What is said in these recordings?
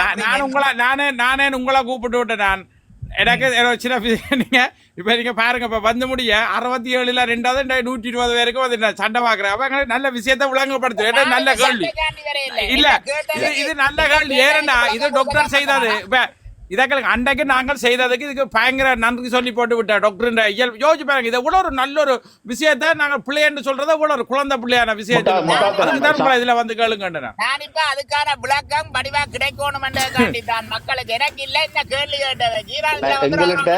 நான் நான் உங்களை நானே நானே உங்களை கூப்பிட்டு விட்டேன் நான். எனக்கு சின்ன நீங்க இப்ப நீங்க பாருங்க இப்ப வந்து முடிய அறுபத்தி ஏழுல ரெண்டாவது நூற்றி இருபது பேருக்கு வந்து நான் சண்டை பாக்குறேன் அப்ப நல்ல விஷயத்த விளங்கப்படுத்து ஏன்னா நல்ல கேள்வி. இல்ல. இது நல்ல கேள்வி. ஏறண்டா இது டாக்டர் செய்தது இப்ப இதற்கு அன்றைக்கு நாங்கள் செய்ததுக்கு இதுக்கு பயங்கர நன்றி சொல்லி போட்டு விட்டோம் டாக்டர் இயல் யோசிச்சு பாருங்க இதை இவ்வளோ ஒரு நல்ல ஒரு விஷயத்த நாங்கள் பிள்ளைன்னு சொல்றதை இவ்வளோ ஒரு குழந்தை பிள்ளையான விஷயத்தை. அதுக்கு இதுல வந்து கேளுங்கன்னு நான். நான் இப்ப அதுக்கான விளக்கம் படிவா கிடைக்கணும் தான். மக்களுக்கு எனக்கு இல்ல இந்த கேள்வி கேட்டது. ஜீரால் நான் எங்கள்கிட்ட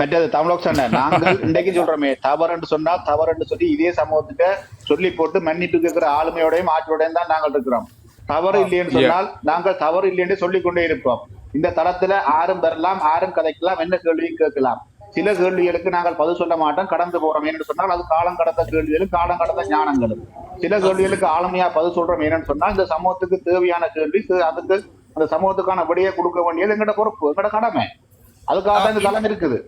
மற்றது தமிழக சொன்ன நாங்கள் இன்றைக்கு சொல்றோமே தவறுன்னு சொன்னால் தவறுன்னு சொல்லி இதே சமூகத்துக்கு சொல்லி போட்டு மன்னிப்பு கேட்கிற ஆளுமையோடையும் ஆற்றோடையும் தான் நாங்கள் இருக்கிறோம். தவறு இல்லைன்னு சொன்னால் நாங்கள் தவறு இல்லைன்னு சொல்லிக் கொண்டே இருப்போம். இந்த தளத்துல ஆரும் வரலாம் ஆரும் கதைக்கலாம் என்ன கேள்வியும் கேட்கலாம். சில கேள்விகளுக்கு நாங்கள் பதில் சொல்ல மாட்டோம் கடந்து போறோம். என்று சொன்னால் அது காலம் கடந்த கேள்விகளும் காலம் கடந்த ஞானங்களும். சில கேள்விகளுக்கு ஆளுமையா பதில் சொல்றோம் என்னன்னு சொன்னால் இந்த சமூகத்துக்கு தேவையான கேள்வி அதுக்கு அந்த சமூகத்துக்கான விடையை கொடுக்க வேண்டியது எங்கட பொறுப்பு எங்கட கடமை. அதுக்காக தான் இந்த தளம் இருக்குது.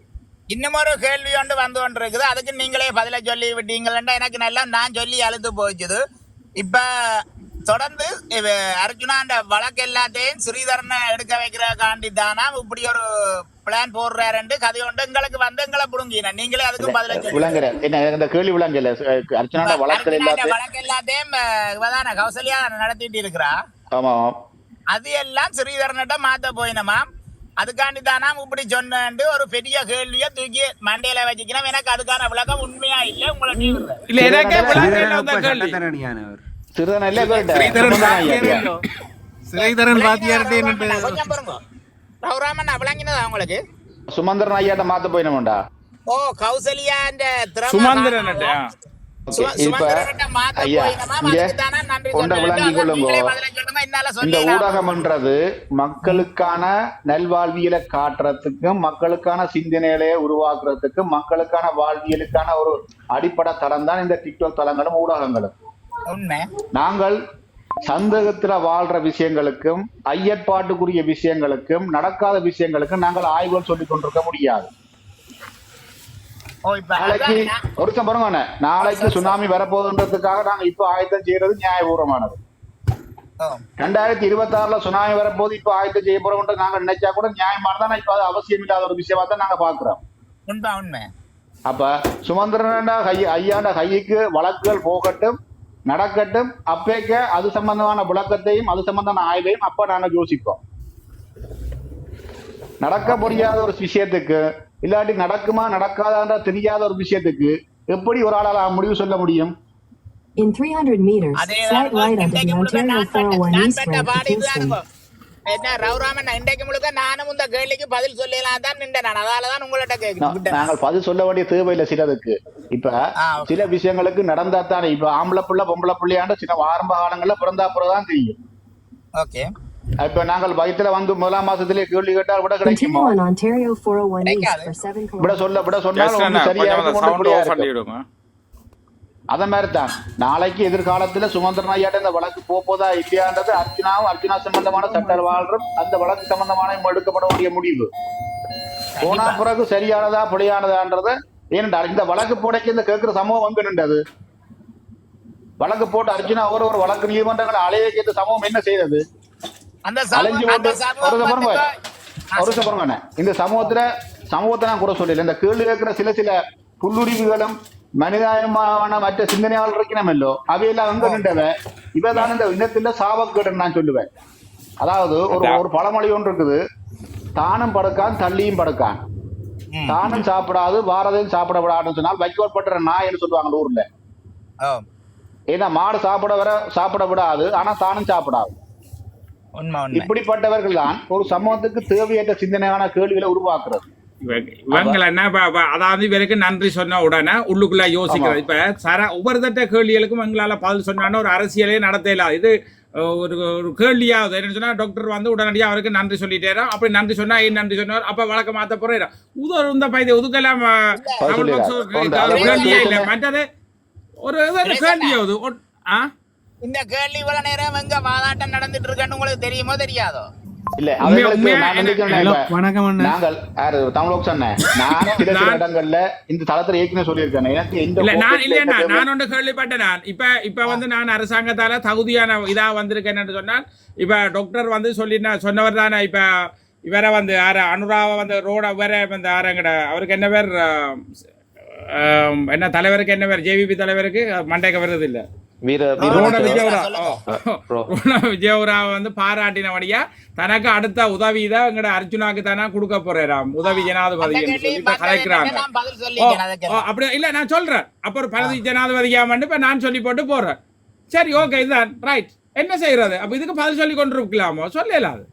இன்னும் ஒரு கேள்வி ஒன்று வந்து கொண்டு இருக்குது அதுக்கு நீங்களே பதில சொல்லி விட்டீங்களா எனக்கு நல்லா நான் சொல்லி அழுத்து போச்சுது. இப்ப தொடர்ந்து இவ அர்ஜுனாண்ட வழக்கு எல்லாத்தையும் ஸ்ரீதரனை எடுக்க வைக்கிறக்காண்டி தானா இப்படி ஒரு பிளான் போடுறாருன்ட்டு கதை ஒன்று எங்களுக்கு வந்து எங்களை புடுங்கின. நீங்களே அதுக்கு பதில விளங்குற என்ன இந்த கேள்வி விளங்கல? அர்ஜுனாண்ட எல்லாத்தையும் வழக்கு எல்லாத்தையும் இவதான கௌசல்யா நடத்திட்டு இருக்கிறா? ஆமா அது எல்லாம் ஸ்ரீதரனிட்ட மாத்த போயினமாம் அதுக்காண்டி தானா இப்படி சொன்னேன்ட்டு ஒரு பெரிய கேள்வியை தூக்கி மண்டையில வச்சுக்கணும் எனக்கு அதுக்கான விளக்கம் உண்மையா இல்ல உங்களை இல்ல எனக்கே விளங்கல சிறிதரன் வாத்தியார்ட்டே ரகுராமன் விளங்கினதா உங்களுக்கு? சுமந்திரன் ஐயாட்ட மாத்த போயினோம்டா. ஓ கௌசல்யா சுமந்திரன் இந்த ஊடகம்ன்றது மக்களுக்கான நல்வாழ்வியலை காட்டுறதுக்கும் மக்களுக்கான சிந்தனைகளை உருவாக்குறதுக்கும் மக்களுக்கான வாழ்வியலுக்கான ஒரு அடிப்படை தளம் தான் இந்த டிக்டாக் தளங்களும் ஊடகங்களும். உண்மை. நாங்கள் சந்தேகத்துல வாழ்ற விஷயங்களுக்கும் ஐயப்பாட்டுக்குரிய விஷயங்களுக்கும் நடக்காத விஷயங்களுக்கும் நாங்கள் ஆய்வுகள் சொல்லிக் கொண்டிருக்க முடியாது. நாளைக்கு ஒருத்தன் பாருங்க நாளைக்கு சுனாமி வரப்போகுதுன்றதுக்காக நாங்க இப்ப ஆயத்தம் செய்யறது நியாயபூர்வமானது. ரெண்டாயிரத்தி இருபத்தி ஆறுல சுனாமி வரப்போது இப்ப ஆயத்தம் செய்ய போறோம்ன்ற நாங்க நினைச்சா கூட நியாயமானதான் இப்ப அது அவசியம் இல்லாத ஒரு விஷயமா தான் நாங்க பாக்குறோம் உண்மை அப்ப சுமந்திரன் ஐயாண்ட கைக்கு வழக்குகள் போகட்டும். நடக்கட்டும். அப்பேக்க அது சம்பந்தமான விளக்கத்தையும் அது சம்பந்தமான ஆய்வையும் அப்ப நாங்க யோசிப்போம். நடக்க முடியாத ஒரு விஷயத்துக்கு இல்லாட்டி நடக்குமா நடக்காதான்ற தெரியாத ஒரு விஷயத்துக்கு எப்படி ஒரு ஆளால முடிவு சொல்ல முடியும்? In 300 meters, slight right onto இன்றைக்கு the Ontario நான் பட்ட 401 நான் East ramp to Kingston. என்ன ரவுராமன் இன்றைக்கு முழுக்க நானும் இந்த கேள்விக்கு பதில் சொல்லலாம் தான் நின்றேன் நான். அதால தான் உங்கள்ட்ட கேட்கிறேன் நாங்கள் பதில் சொல்ல வேண்டிய தேவையில்லை சிலதுக்கு இப்ப. சில விஷயங்களுக்கு நடந்தா தானே. இப்ப ஆம்பளை பிள்ளை பொம்பளை பிள்ளையாண்ட சின்ன ஆரம்ப காலங்கள்ல பிறந்தா பிறகுதான் தெரியும். ஓகே. இப்ப நாங்கள் வயித்துல வந்து முதலாம் மாசத்திலே கேள்வி கேட்டால் விட கிடைக்குமோ? Continue on Ontario 401 East கிடைக்காது. for 7 விட. சொல்ல விட சொன்னால் ஒண்ணு அத மாதிரி தான் நாளைக்கு எதிர்காலத்துல சுமந்திரன் ஐயாட்ட இந்த வழக்கு போதா இல்லையான்றது அர்ஜுனாவும் அர்ஜுனா சம்பந்தமான சட்ட வாழ்றும் அந்த வழக்கு சம்பந்தமான எடுக்கப்பட வேண்டிய முடிவு. போனா பிறகு சரியானதா பிழையானதான்றது ஏனென்றால் இந்த வழக்கு போடைக்கு இந்த கேட்கிற சமூகம் வந்து நின்றது? வழக்கு போட்டு அர்ஜுனா ஒரு ஒரு வழக்கு நீதிமன்றங்களை அலைய கேட்ட சமூகம் என்ன செய்தது? அந்த அலைஞ்சு போட்டு ஒரு சமூகம் ஒரு. இந்த சமூகத்துல சமூகத்தை நான் கூட சொல்லல. இந்த கேள்வி கேட்கிற சில சில புல்லுரிவுகளும் மனிதாயமான மற்ற சிந்தனையாளர் இருக்கணுமல்லோ அவையெல்லாம் எங்க நின்றவ இவதான் இந்த இனத்துல சாவக்கேடுன்னு நான் சொல்லுவேன். அதாவது ஒரு ஒரு பழமொழி ஒன்று இருக்குது. தானும் படுக்கான் தள்ளியும் படுக்கான். தானும் சாப்பிடாது பாரதையும் சாப்பிடப்படாதுன்னு சொன்னால் வைக்கோற்பட்ட நாய்ன்னு சொல்லுவாங்க ஊர்ல. ஏன்னா மாடு சாப்பிட வர சாப்பிட விடாது ஆனா தானும் சாப்பிடாது. இப்படிப்பட்டவர்கள் தான் ஒரு சமூகத்துக்கு தேவையற்ற சிந்தனையான கேள்விகளை உருவாக்குறது. இவங்களை என்ன அதாவது இவருக்கு நன்றி சொன்ன உடனே உள்ளுக்குள்ள யோசிக்கிறது இப்ப சர ஒவ்வொருத்தட்ட கேள்விகளுக்கும் எங்களால பதில் சொன்னான்னு ஒரு அரசியலே நடத்த இது ஒரு ஒரு கேள்வியாவது என்ன சொன்னா டாக்டர் வந்து உடனடியாக அவருக்கு நன்றி சொல்லிட்டேரா. அப்படி நன்றி சொன்னா ஏன் நன்றி சொன்னார்? அப்ப வழக்க மாத்த போறேன் உதர் இந்த பையன் ஒதுக்கலாம் கேள்வியே இல்லை. மற்றது ஒரு இது கேள்வியாவது ஆ? இந்த கேள்வி இவ்வளவு நேரம் எங்க வாதாட்டம் நடந்துட்டு இருக்குன்னு உங்களுக்கு தெரியுமோ தெரியாதோ? இல்ல நான் வணக்கம் நாங்கள் யாரு சொன்னேன். சில சில நான்- இடங்கள்ல இந்த தளத்துல ஏற்கனவே சொல்லியிருக்கேன். எனக்கு இந்த இல்ல நான் focus இல்லையா இந்த நான் ஒன்று கேள்விப்பட்டேன் இப்ப இப்ப வந்து நான் அரசாங்கத்தால தகுதியான இதா வந்திருக்கேன்னு சொன்னால் இப்ப டாக்டர் வந்து சொல்லி சொன்னவர் தானே இப்ப இவரை வந்து யார அனுராவை வந்து ரோட வேற வந்து யாரங்கட அவருக்கு என்ன பேர் என்ன தலைவருக்கு என்ன பேர் ஜேவிபி தலைவருக்கு மண்டைக்கு வருது இல்ல வந்து பாராட்டினபடியா தனக்கு அடுத்த உதவி தான் எங்கட அர்ஜுனாக்கு தானே கொடுக்க போறாராம். உதவி ஜனாதிபதி கலைக்கிறாங்க. அப்படி இல்ல நான் சொல்றேன். அப்புறம் பரதி ஜனாதிபதியா வந்து இப்ப நான் சொல்லி போட்டு போறேன். சரி ஓகே இதுதான். ரைட் என்ன செய்யறது? அப்ப இதுக்கு பதில் சொல்லி கொண்டு இருக்கலாமோ சொல்லல அது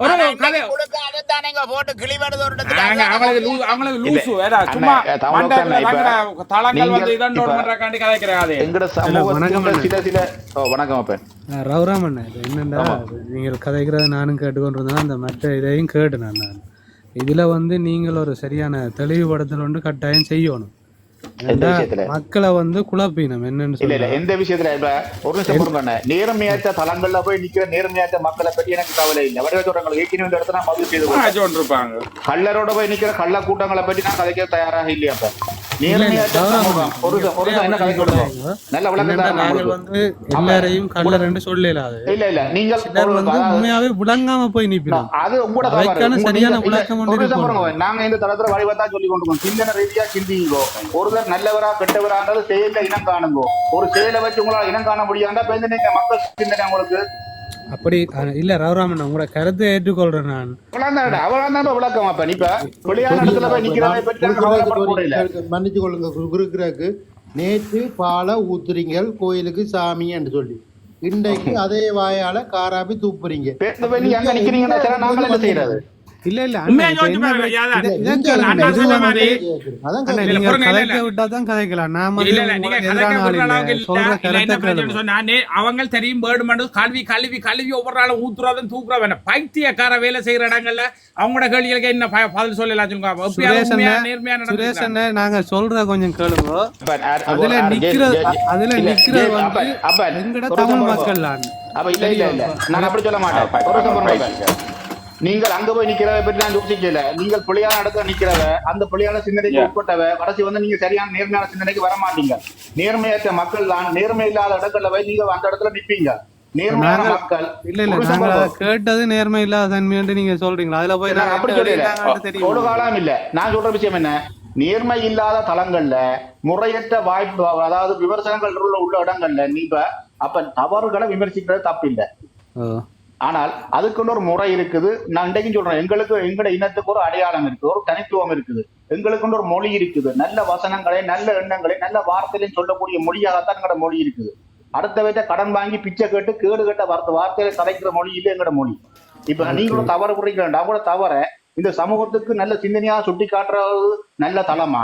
ஒரு ஆனா கதை இன்னைக்கு கொடுக்க அதுதானேங்க போட்டு கிளிபடுது ஒரு இடத்துக்கு நாங்க அதுதான் அவங்களுக்கு கதை. லூ- அவங்களுக்கு இல்ல. லூசு வேற சும்மா அண்ணா, தமிழ் மண்டபத்துல அண்ணா, இப்ப தங்கட தளங்கள் வந்து நீங்க இதான் இப்ப- பண்றக்காண்டி கதைக்கிற கதை எங்கட வணக்கம் சமூகத்துல அண்ணா. சில சில ஓ, வணக்கம் அப்ப அஹ் ரவுராம் அண்ணா இது என்னண்டா நீங்கள் கதைக்கிறத நானும் கேட்டுக்கொண்டிருந்தேன் அந்த மற்ற இதையும் கேட்டு நான் இதுல வந்து நீங்கள் ஒரு சரியான தெளிவுபடுத்தல் ஒன்று கட்டாயம் செய்யணும் மக்களை வந்து குழப்பினம் என்னன்னு இல்ல எந்த விஷயத்துல? இப்ப ஒரு நிமிஷம் பொறுங்க நேர்மையாற்ற தளங்கள்ல போய் நிக்கிற நேர்மையாற்ற மக்களை பத்தி எனக்கு கவலை இல்லை. வடிவ சொல்றாங்க ஏற்கனவே இந்த இடத்துல நான் பதிவு செய்து கள்ளரோட போய் நிக்கிற கள்ள கூட்டங்களை பத்தி நான் கதைக்க தயாராக இல்லையா எல்லாரையும் சொல்லலாது நீங்கள் வந்து உண்மையாவே விளங்காம போய் நிப்பிடும் அது உங்களோட சரியான விளக்கம். நாங்க இந்த தளத்துல வழிவத்தா சொல்லி கொண்டு. சிந்தனை ரீதியா சிந்திங்கோ ஒருவர் நல்லவரா கெட்டவரான்றது செயல இனம் காணுங்கோ. ஒரு செயலை வச்சு உங்களால இனம் காண நீங்க மக்கள் சிந்தனை உங்களுக்கு அப்படி இல்ல ரவுராமன் உங்களோட கருத்தை ஏற்றுக்கொள்றேன் நான். விளந்தாடா அவன் தான் விளக்கம் அப்ப இப்ப வெளியான இடத்துல போய். மன்னிச்சு கொள்ளுங்க குருக்குறாக்கு நேற்று பாலை ஊத்துறீங்கள் கோயிலுக்கு சாமி என்று சொல்லி. இன்றைக்கு அதே வாயால காராப்பி தூப்புறீங்க. இல்ல இல்ல அவங்க தெரியும் பேர்டு மண்டு கல்வி கல்வி கல்வி ஒவ்வொரு நாளும் ஊத்துறதும் தூக்குறவன் பைத்தியக்கார வேலை செய்யற இடங்கள்ல அவங்களோட கேள்விகளுக்கு என்ன பதில் சொல்லலாம் நாங்க சொல்ற கொஞ்சம் கேளுங்க. அதுல நிக்கிறது- அதுல நிக்கிறது அப்ப- தமிழ் மக்கள் அப்ப இல்ல இல்ல இல்ல. நான் அப்படி சொல்ல மாட்டேன். நீங்கள் அங்க போய் நிக்கிறத பற்றி நான் யோசிக்கல. நீங்கள் பிள்ளையான இடத்துல நிக்கிறவ அந்த பிள்ளையான சிந்தனைக்கு உட்பட்டவ கடைசி வந்து நீங்க சரியான நேர்மையான சிந்தனைக்கு வர மாட்டீங்க. நேர்மையற்ற மக்கள் தான் நேர்மை இல்லாத இடங்கள்ல போய் நீங்க அந்த இடத்துல நிப்பீங்க. நேர்மையான நாங்க- மக்கள் இல்ல இல்ல நாங்க. கேட்டது நேர்மை இல்லாத தன்மைன்னு நீங்க சொல்றீங்களா? அதுல போய் நான் நாங்க அப்படி என்ன சொல்லல. ஒரு? காலம் இல்ல. நான் சொல்ற விஷயம் என்ன? நேர்மை இல்லாத தளங்கள்ல முறையற்ற வாய்ப்பு அதாவது விமர்சனங்கள் உள்ள உள்ள இடங்கள்ல நீ இப்ப அப்ப தவறுகளை விமர்சிக்கிறது தப்பில்லை. ஓ. ஆனால் அதுக்குன்னு ஒரு முறை இருக்குது. நான் இன்றைக்கும் சொல்றேன் எங்களுக்கு எங்கட இனத்துக்கு ஒரு அடையாளம் இருக்கு ஒரு தனித்துவம் இருக்குது. எங்களுக்குன்னு ஒரு மொழி இருக்குது. நல்ல வசனங்களை நல்ல எண்ணங்களை நல்ல வார்த்தையிலையும் சொல்லக்கூடிய மொழியாகத்தான் எங்கட மொழி இருக்குது. அடுத்த வீட்டை கடன் வாங்கி பிச்சை கேட்டு கேடு கட்ட வார்த்தை வார்த்தையில கலைக்கிற மொழி இல்லை எங்கட மொழி. இப்ப நீங்களும் தவறு புரிக்க வேண்டாம். கூட தவற. இந்த சமூகத்துக்கு நல்ல சிந்தனையா சுட்டி காட்டுறது நல்ல தளமா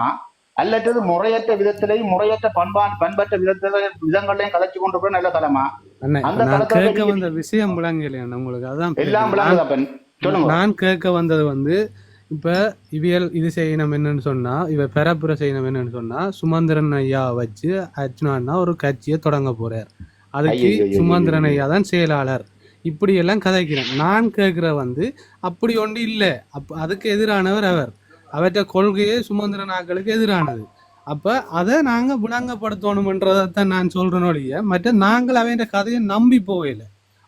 அல்லது முறையற்ற விதத்திலையும் முறையற்ற பண்பான் பண்பற்ற விதத்தில விதங்களையும் கலைச்சு கொண்டு போய் நல்ல தளமா நான் கேட்க வந்த விஷயம் விளங்கலையா உங்களுக்கு. அதான் நான் கேட்க வந்தது வந்து இப்ப இவியல் இது செய்யணும் என்னன்னு சொன்னா இவ பெறப்புற செய்யணும் என்னன்னு சொன்னா சுமந்திரன் ஐயா வச்சு அர்ஜுனா ஒரு கட்சியை தொடங்க போறார். அதுக்கு. சுமந்திரன் ஐயா தான் செயலாளர். இப்படி எல்லாம் கதைக்கிறேன். நான் கேட்கிற வந்து அப்படி ஒன்று இல்லை. அப் அதுக்கு எதிரானவர் அவர். அவற்றை கொள்கையே சுமந்திரன் ஆக்களுக்கு எதிரானது. அப்ப அதை நாங்க விளங்கப்படுத்தணும்ன்றதான் நான் சொல்றேன் ஒழிய மற்ற நாங்கள் அவன் கதையை நம்பி போகல.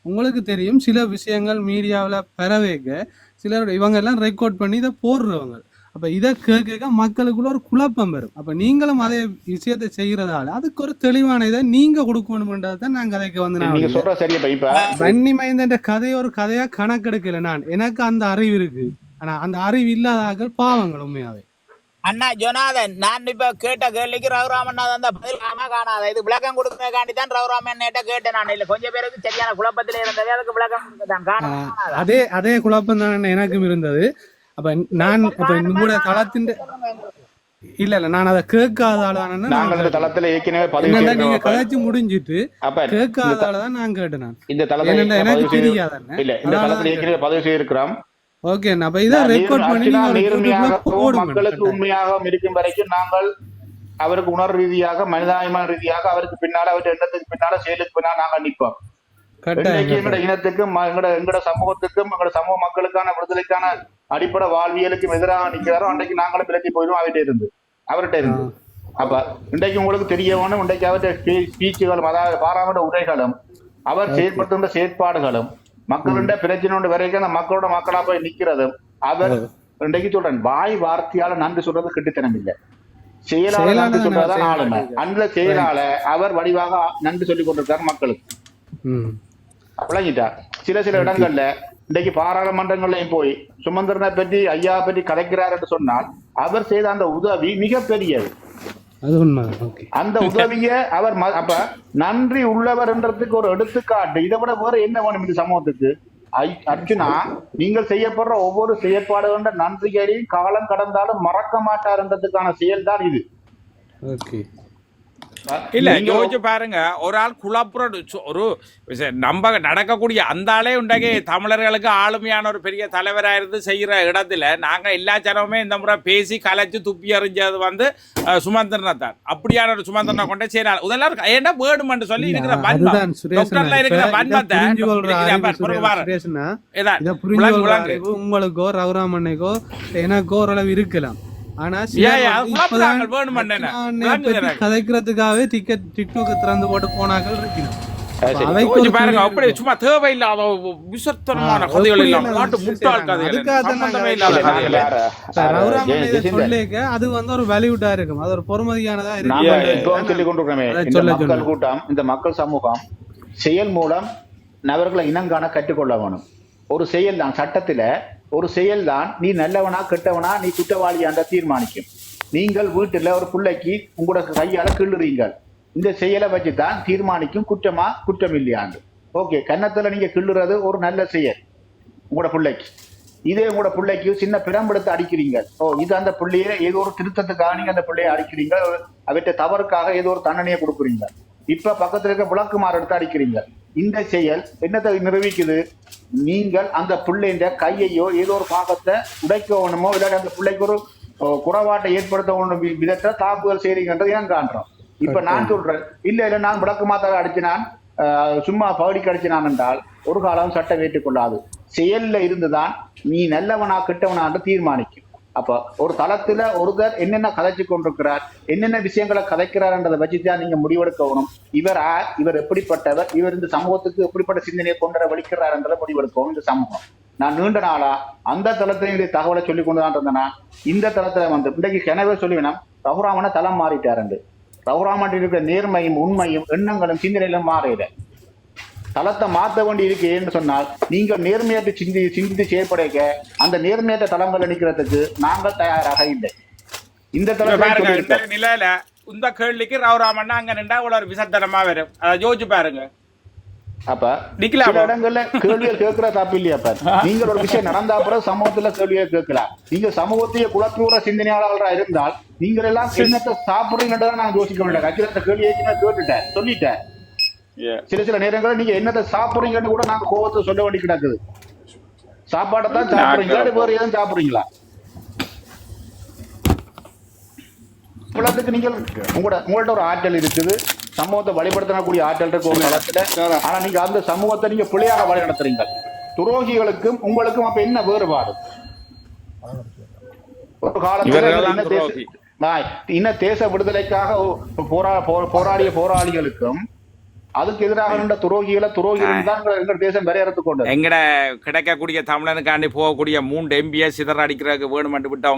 உங்களுக்கு தெரியும் சில விஷயங்கள் மீடியாவில் பெறவேக்க சிலர் இவங்க எல்லாம் ரெக்கார்ட் பண்ணி இதை போடுறவங்க. அப்ப இதை கேட்க மக்களுக்குள்ள ஒரு குழப்பம் வரும். அப்ப நீங்களும் அதே விஷயத்தை செய்யறதால அதுக்கு ஒரு தெளிவான இதை நீங்க கொடுக்கணும்ன்றதை தான் நான் கதைக்கு வந்து நான் வன்னி மைந்தன்ற கதையை ஒரு கதையா கணக்கெடுக்கல நான். எனக்கு அந்த அறிவு இருக்கு. ஆனா அந்த அறிவு இல்லாத ஆட்கள் பாவங்கள் உண்மையாவே. அண்ணா ஜொனாதன் நான் இப்ப கேட்ட கேள்விக்கு ரகுராமன் அந்த பதில் காண காணாத இது விளக்கம் கொடுக்கறதுக்காண்டி தான் ரகுராமன் நேட்ட கேட்டேன் நான். இல்ல கொஞ்சம் பேருக்கு சரியான குழப்பத்திலே இருந்தது அதுக்கு விளக்கம்? அதே அதே குழப்பம் தான் எனக்கும் இருந்தது. அப்ப நான் இப்ப உங்களோட தளத்தின் இல்ல இல்ல நான் அதை கேட்காத ஆளான நாங்கள் இந்த தளத்துல ஏற்கனவே பதிவு நீங்க. கதைச்சு முடிஞ்சிட்டு அப்ப கேட்காத ஆளை தான் நான் கேட்டேன் நான். இந்த தளத்துல எனக்கு தெரியாதானே இல்ல இந்த தளத்துல ஏற்கனவே பதிவு செய்திருக்கிறோம். ஓகே அப்ப இதை ரெக்கார்ட் பண்ணி நீங்க மக்களுக்கு. உண்மையாகவும் இருக்கும் வரைக்கும் நாங்கள் அவருக்கு உணர்வு ரீதியாக மனிதாயமான ரீதியாக அவருக்கு பின்னால அவருடைய எண்ணத்துக்கு பின்னால செயலுக்கு பின்னால நாங்கள் நிற்போம். கட்டாயம். இனத்துக்கும் எங்கட எங்கட சமூகத்துக்கும் எங்கட சமூக மக்களுக்கான விடுதலைக்கான அடிப்படை வாழ்வியலுக்கும் எதிராக நிக்கிறாரோ அன்றைக்கு நாங்களும் விலக்கி போயிடுவோம் அவர்கிட்ட இருந்து. அவர்கிட்ட இருந்து. அப்ப இன்றைக்கு உங்களுக்கு தெரிய வேணும் இன்றைக்கு அவருடைய ஸ்பீச்சுகளும் அதாவது பாராமட உரைகளும் அவர் செயற்படுத்துகின்ற செயற்பாடுகளும் மக்களுடைய பிரச்சனை வரைக்கும் அந்த மக்களோட மக்களா போய் நிக்கிறதும் அவர் இன்றைக்கு சொல்றேன் வாய் வார்த்தையால நன்றி சொல்றது கிட்டுத்தனம் இல்லை. செயலாளர் செயலாளர் நன்றி தான் சொல்றதுதான் செயலாளர். ஆளுமை. அந்த செயலாள அவர் வடிவாக நன்றி சொல்லிக் கொண்டிருக்கார் மக்களுக்கு. விளங்கிட்டா? சில சில இடங்கள்ல இன்றைக்கு பாராளுமன்றங்கள்லயும் போய் சுமந்திரனை பற்றி ஐயா பற்றி கதைக்கிறார் என்று சொன்னால் அவர் செய்த அந்த உதவி மிகப்பெரியது. அது உண்மைதான் ஓகே அந்த உதவிய அவர் அப்ப நன்றி உள்ளவர் என்றதுக்கு ஒரு எடுத்துக்காட்டு. இதை விட வேற என்ன வேணும் இந்த சமூகத்துக்கு? அர்ஜுனா நீங்கள் செய்யப்படுற ஒவ்வொரு செயற்பாடுகின்ற நன்றிகளையும் காலம் கடந்தாலும் மறக்க மாட்டார்ன்றதுக்கான செயல் தான் இது இல்ல யோசிச்சு பாருங்க ஒரு ஆள் குழப்புற ஒரு நம்ம நடக்கக்கூடிய அந்த ஆளே உண்டாகி தமிழர்களுக்கு ஆளுமையான ஒரு பெரிய தலைவரா இருந்து செய்யற இடத்துல நாங்க எல்லா ஜனமுமே இந்த முறை பேசி கலைச்சு துப்பி எறிஞ்சது வந்து சுமந்திரனை தான். அப்படியான ஒரு சுமந்திரனை கொண்டு செய்யறாள் இதெல்லாம் ஏன்டா வேணுமென்று சொல்லி இருக்கிற சுரேஷ் டாக்டர்ல இருக்கிற. அறிவு உங்களுக்கோ ரகுராமண்ணைக்கோ எனக்கோ ஓரளவு இருக்கலாம். ஆனா. கதைக்கிறதுக்காகவே டிக்கெட் திறந்து போட்டு போனாக்கள் பாருங்க அப்படி. சும்மா தேவையில்லாத விசத்தனமான கதைகள் நாட்டு முட்டாள். கதைகள் அது வந்து ஒரு வேல்யூட்டா இருக்கும். அது ஒரு பொறுமதியானதா இருக்கு இந்த மக்கள் சொல்லுங்க. கூட்டம் இந்த மக்கள் சமூகம் செயல் மூலம் நபர்களை இனங்காண கற்றுக்கொள்ள வேணும். ஒரு செயல் தான் சட்டத்துல ஒரு செயல்தான். நீ நல்லவனா கெட்டவனா நீ குற்றவாளியான்ற தீர்மானிக்கும். நீங்கள் வீட்டில் ஒரு பிள்ளைக்கு உங்களோட கையால் கிள்ளுறீங்க இந்த செயலை வச்சு தான் தீர்மானிக்கும். குற்றமா குற்றம் இல்லையாண்டு ஓகே கன்னத்தில் நீங்கள் கிள்ளுறது ஒரு நல்ல செயல். உங்களோட பிள்ளைக்கு. இதே உங்களோட பிள்ளைக்கு சின்ன பிரம்பெடுத்து அடிக்கிறீங்க. ஓ இது அந்த பிள்ளையை ஏதோ ஒரு திருத்தத்துக்காக நீங்கள் அந்த பிள்ளையை அடிக்கிறீங்க. அவற்றை தவறுக்காக ஏதோ ஒரு தண்டனையை கொடுக்குறீங்க. இப்ப பக்கத்துல இருக்க விளக்குமாறு எடுத்து அடிக்கிறீங்க. இந்த செயல் என்னத்தை நிரூபிக்குது? நீங்கள் அந்த பிள்ளைன்ற கையையோ ஏதோ ஒரு பாகத்தை உடைக்கணுமோ இல்லாட்டி அந்த பிள்ளைக்கு ஒரு குறைபாட்டை ஏற்படுத்த விதத்தை தாக்குதல் செய்றீங்கன்றது ஏன் காண்றோம். இப்ப நான் சொல்றேன் இல்ல இல்ல நான் விளக்கு மாத்தாக அடிச்சினான் சும்மா பகுடிக்கு அடிச்சினான் என்றால் ஒரு காலம் சட்டம் ஏற்றுக்கொள்ளாது. செயல்ல இருந்துதான் நீ நல்லவனா கெட்டவனான்னு தீர்மானிக்கும். அப்போ ஒரு தளத்துல ஒருத்தர் என்னென்ன கதைச்சு கொண்டிருக்கிறார் என்னென்ன விஷயங்களை கதைக்கிறார்ன்றதை வச்சு தான் நீங்க முடிவெடுக்கணும் இவர் யார் இவர் எப்படிப்பட்டவர் இவர் இந்த சமூகத்துக்கு எப்படிப்பட்ட சிந்தனையை கொண்டு வர வலிக்கிறார்ன்றதை முடிவெடுக்கணும் இந்த சமூகம். நான் நீண்ட நாளா அந்த தளத்துல தகவலை சொல்லி கொண்டு தான் இருந்தேனா இந்த தளத்துல வந்து இன்றைக்கு கெனவே சொல்லுவேனா ரகுராமனை தளம் மாறிட்டாருண்டு ரகுராமன் இருக்கிற நேர்மையும் உண்மையும் எண்ணங்களும் சிந்தனையிலும் மாறிட தளத்தை மாற்ற வேண்டி இருக்கு என்று சொன்னால் நீங்கள் நேர்மையற்ற சிந்தி சிந்தித்து செயற்படைக்க அந்த நேர்மையற்ற தளங்களை நிற்கிறதுக்கு நாங்கள் தயாராக இல்லை. இந்த. நிலையில இந்த கேள்விக்கு ராவராமண்ணா அங்க நின்றா ஒரு விசத்தனமா வரும். அதை யோசிச்சு பாருங்க. அப்ப? சில இடங்கள்ல கேள்விகள் கேட்கிற தப்பு இல்லையா அப்ப? நீங்கள் ஒரு விஷயம் நடந்தா பிறகு சமூகத்துல கேள்வியை கேட்கலாம் நீங்க சமூகத்தையே குழப்பூர சிந்தனையாளர்களா இருந்தால் நீங்கள் எல்லாம் என்னத்தை சாப்பிடுறீங்கன்றதை நான் யோசிக்க வேண்டாம் அகிலத்த கேள்வி கேட்டுட்டேன் சொல்லிட்டேன். சில சில நேரங்களில் நீங்க என்னத்தை சாப்பிடுறீங்கன்னு கூட நாங்க கோவத்தை சொல்ல வேண்டி கிடக்குது. சாப்பாடை தான் சாப்பிடுறீங்களா? வேற எதுவும் சாப்பிடுறீங்களா? இவ்வளவுக்கு நீங்கள் உங்களோட உங்கள்ட்ட ஒரு ஆற்றல் இருக்குது. சமூகத்தை வழிபடுத்தக்கூடிய ஆற்றல் இருக்கு ஒரு காலத்துல ஆனா நீங்க அந்த சமூகத்தை நீங்க பிள்ளையாக வழி நடத்துறீங்க. துரோகிகளுக்கும் உங்களுக்கும் அப்ப என்ன வேறுபாடு? ஒரு காலத்துல இன்ன தேச- விடுதலைக்காக போரா போராடிய போராளிகளுக்கும் அதுக்கு எதிராக நின்ற துரோகிகளை துரோகிகள் தான் தேசம் வரையறுத்து கொண்டது. எங்கட கிடைக்கக்கூடிய தமிழனுக்காண்டி போகக்கூடிய மூன்று எம்பிஎஸ் சிதற அடிக்கிறதுக்கு வேணுமென்று விட்டு அவங்க